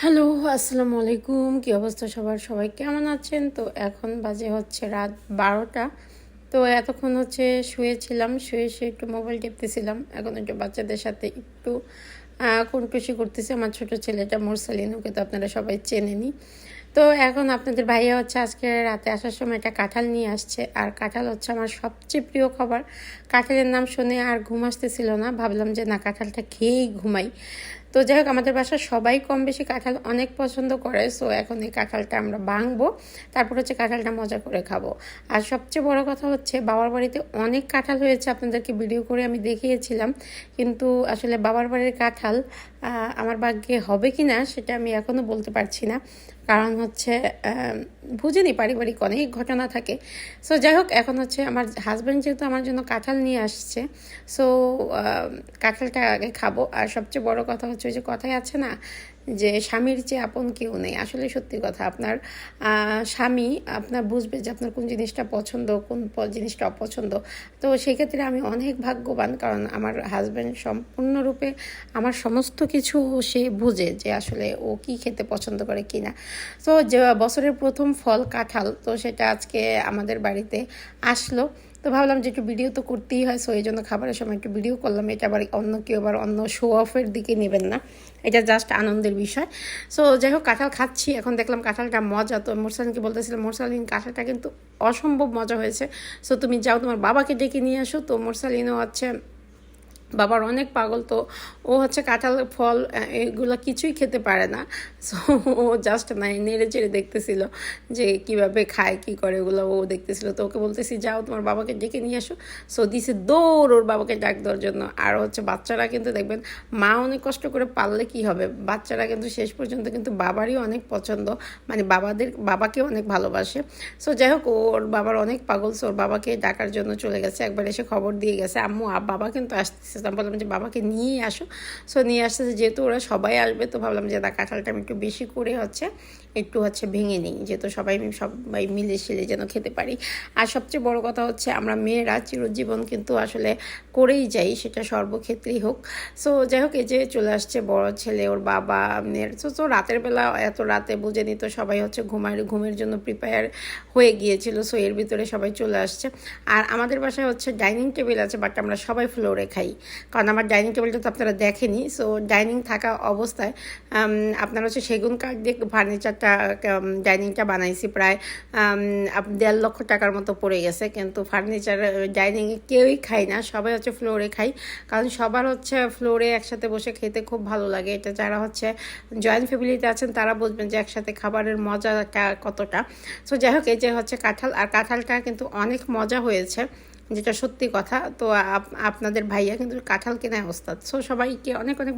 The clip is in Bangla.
হ্যালো, আসসালামু আলাইকুম। কী অবস্থা সবার? সবাই কেমন আছেন? তো এখন বাজে হচ্ছে রাত বারোটা। তো এতক্ষণ হচ্ছে শুয়েছিলাম, শুয়ে শুয়ে একটু মোবাইল টিপতেছিলাম। এখন একটু বাচ্চাদের সাথে একটু কোনটুসি করতেছে। আমার ছোটো ছেলেটা মোরসালিন ওকে তো আপনারা সবাই চেনেনি তো এখন আপনাদের ভাইয়া হচ্ছে আজকে রাতে আসার সময় একটা কাঁঠাল নিয়ে আসছে। আর কাঁঠাল হচ্ছে আমার সবচেয়ে প্রিয় খাবার। কাঁঠালের নাম শুনে আর ঘুম আসতেছিল না। ভাবলাম যে না, কাঁঠালটা খেয়েই ঘুমাই। তো যাই হোক, আমাদের বাসার সবাই কম বেশি কাঁঠাল অনেক পছন্দ করে। সো এখন এই কাঁঠালটা আমরা ভাঙবো। তারপর হচ্ছে কাঁঠালটা মজা করে খাব। আর সবচেয়ে বড় কথা হচ্ছে, বাবার বাড়িতে অনেক কাঁঠাল হয়েছে। আপনাদেরকে ভিডিও করে আমি দেখিয়েছিলাম। কিন্তু আসলে বাবার বাড়ির কাঁঠাল আমার ভাগ্যে হবে কি না সেটা আমি এখনও বলতে পারছি না। কারণ হচ্ছে বুঝিনি পারিবারিক অনেক ঘটনা থাকে। সো যাই হোক এখন হচ্ছে আমার হাজব্যান্ড যেহেতু আমার জন্য কাঁঠাল নিয়ে আসছে সো কাঁঠালটা আগে খাব। আর সবচেয়ে বড় কথা হচ্ছে ওই যে কথায় আছে না যে স্বামীর চেয়ে আপন কেউ নেই। আসলে সত্যি কথা, আপনার স্বামী আপনার বুঝবে যে আপনার কোন জিনিসটা পছন্দ, কোন জিনিসটা অপছন্দ। তো সেক্ষেত্রে আমি অনেক ভাগ্যবান কারণ আমার হাজব্যান্ড সম্পূর্ণরূপে আমার সমস্ত কিছু সে বুঝে যে আসলে ও কি খেতে পছন্দ করে কি না তো যে, বছরের প্রথম ফল কাঁঠাল, তো সেটা আজকে আমাদের বাড়িতে আসলো। তো ভাবলাম যে একটু ভিডিও তো করতেই হয় সো এই জন্য খাবারের সময় একটু ভিডিও করলাম এটা আবার অন্য কেউ আবার অন্য শো অফের দিকে নেবেন না। এটা জাস্ট আনন্দের বিষয়। সো যাই হোক, কাঁঠাল খাচ্ছি, এখন দেখলাম কাঁঠালটা মজা। তো মোরসালিনকে বলতেছিলাম, মোরসালিন, কাঁঠালটা কিন্তু অসম্ভব মজা হয়েছে। সো তুমি যাও, তোমার বাবাকে ডেকে নিয়ে আসো। তো মোরসালিনও হচ্ছে বাবার অনেক পাগল, তো ও হচ্ছে কাঁঠাল, ফল এগুলো কিছুই খেতে পারে না। সো ও জাস্ট নাই নেড়ে চেড়ে দেখতেছিল যে কীভাবে খায়, কি করে ওগুলো ও দেখতেছিল। তো ওকে বলতেছি, যাও তোমার বাবাকে ডেকে নিয়ে আসো। সো দিছে দৌড় ওর বাবাকে ডাক দেওয়ার জন্য। আর হচ্ছে বাচ্চারা কিন্তু দেখবেন, মা অনেক কষ্ট করে পারলে কি হবে? বাচ্চারা কিন্তু শেষ পর্যন্ত কিন্তু বাবারই অনেক পছন্দ মানে বাবাদের, বাবাকে অনেক ভালোবাসে। সো যাই হোক, ওর বাবার অনেক পাগল সো ওর বাবাকে ডাকার জন্য চলে গেছে। একবার এসে খবর দিয়ে গেছে, আম্মু বাবা কিন্তু আসতেছে আমি বললাম যে, বাবাকে নিয়েই আসো। সো নিয়ে আসতেছে, যেহেতু ওরা সবাই আসবে, তো ভাবলাম যে দা কাঁঠালটা আমি একটু বেশি করে হচ্ছে একটু হচ্ছে ভেঙে নিই, যেহেতু সবাই সবাই মিলে শিলে যেন খেতে পারি। আর সবচেয়ে বড় কথা হচ্ছে আমরা মেয়েরা চিরজীবন কিন্তু আসলে করেই যাই, সেটা সর্বক্ষেত্রেই হোক। সো যাই হোক, এই যে চলে আসছে বড় ছেলে, ওর বাবা, মেয়ের তো তো রাতের বেলা এত রাতে বুঝে নিত সবাই হচ্ছে ঘুমার ঘুমের জন্য প্রিপেয়ার হয়ে গিয়েছিল সো এর ভিতরে সবাই চলে আসছে। আর আমাদের বাসায় হচ্ছে ডাইনিং টেবিল আছে বাট আমরা সবাই ফ্লোরে খাই। কারণ আমার ডাইনিং টেবিলটা তো আপনারা দেখেনি সো ডাইনিং থাকা অবস্থায় আপনারা হচ্ছে সেগুন কাঠ দিয়ে ফার্নিচারটা ডাইনিংটা বানাইছি প্রায় দেড় লক্ষ টাকার মতো পড়ে গেছে। কিন্তু ফার্নিচার ডাইনিংয়ে কেউই খাই না, সবাই হচ্ছে ফ্লোরে খাই কারণ সবার হচ্ছে ফ্লোরে একসাথে বসে খেতে খুব ভালো লাগে। এটা যারা হচ্ছে জয়েন্ট ফ্যামিলিতে আছেন, তারা বুঝবেন যে একসাথে খাবারের মজাটা কতটা। সো যাই হোক, এই যে হচ্ছে কাঁঠাল, আর কাঁঠালটা কিন্তু অনেক মজা হয়েছে, যেটা সত্যি কথা। তো আপনাদের ভাইয়া কিন্তু কাঁঠাল কেনায় ওস্তাদ। সো সবাইকে অনেক অনেক